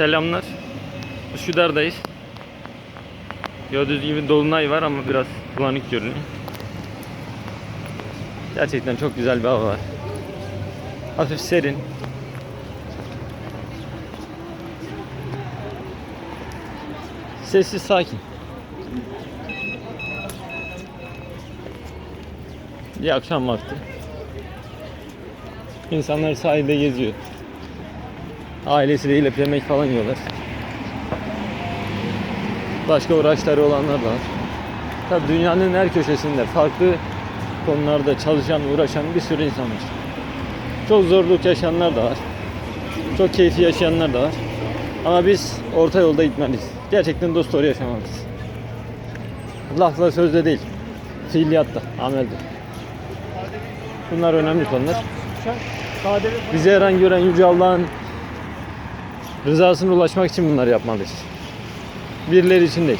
selamlar. Üsküdar'dayız. Gördüğünüz gibi dolunay var ama biraz bulanık görünüyor. Gerçekten çok güzel bir hava var. Hafif serin. Sessiz sakin. Bir akşam vakti. İnsanlar sahilde geziyor. Ailesiyle yemek falan yiyorlar. Başka uğraşları olanlar da var. Tabii dünyanın her köşesinde farklı konularda çalışan, uğraşan bir sürü insan var. Çok zorluk yaşayanlar da var. Çok keyifli yaşayanlar da var. Ama biz orta yolda gitmeliyiz. Gerçekten dost doğru yaşamalıyız. Lafla sözde değil. Fiiliyatta, amelde. Bunlar önemli konular. Bize her an gören Yüce Allah'ın rızasına ulaşmak için bunları yapmalıyız. Birileri için değil.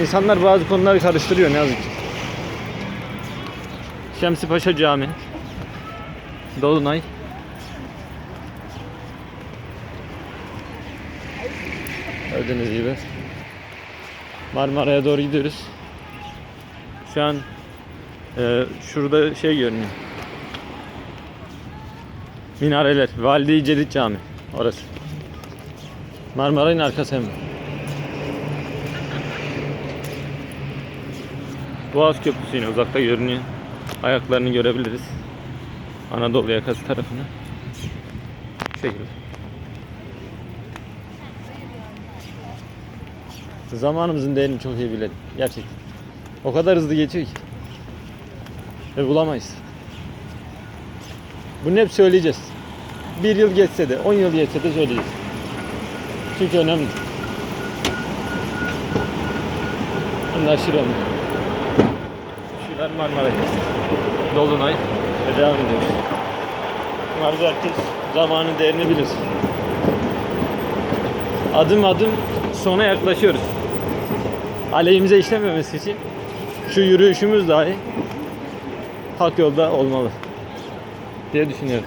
İnsanlar bazı konuları karıştırıyor ne yazık ki. Şemsi Paşa Camii. Dolunay. Gördüğünüz gibi. Marmara'ya doğru gidiyoruz. Şu an e, şurada şey görünüyor. Minareler. Valide-i Cedid Camii. Orası. Marmaray'ın arkası hemen. Boğaz Köprüsü yine uzakta görünüyor. Ayaklarını görebiliriz. Anadolu yakası tarafını. Şu şekilde. Zamanımızın değerini çok iyi bilelim. Gerçekten. O kadar hızlı geçiyor ki. Ve bulamayız. Bunu hep söyleyeceğiz. Bir yıl geçse de, on yıl geçse de söyleyeceğiz. Çünkü önemli. Bunlar şirin. Şiler Marmara Dolunay ve devam ediyoruz. Umarız herkes zamanın değerini bilir. Adım adım sona yaklaşıyoruz. Aleyhimize işlememesi için şu yürüyüşümüz dahi hak yolda olmalı diye düşünüyorum.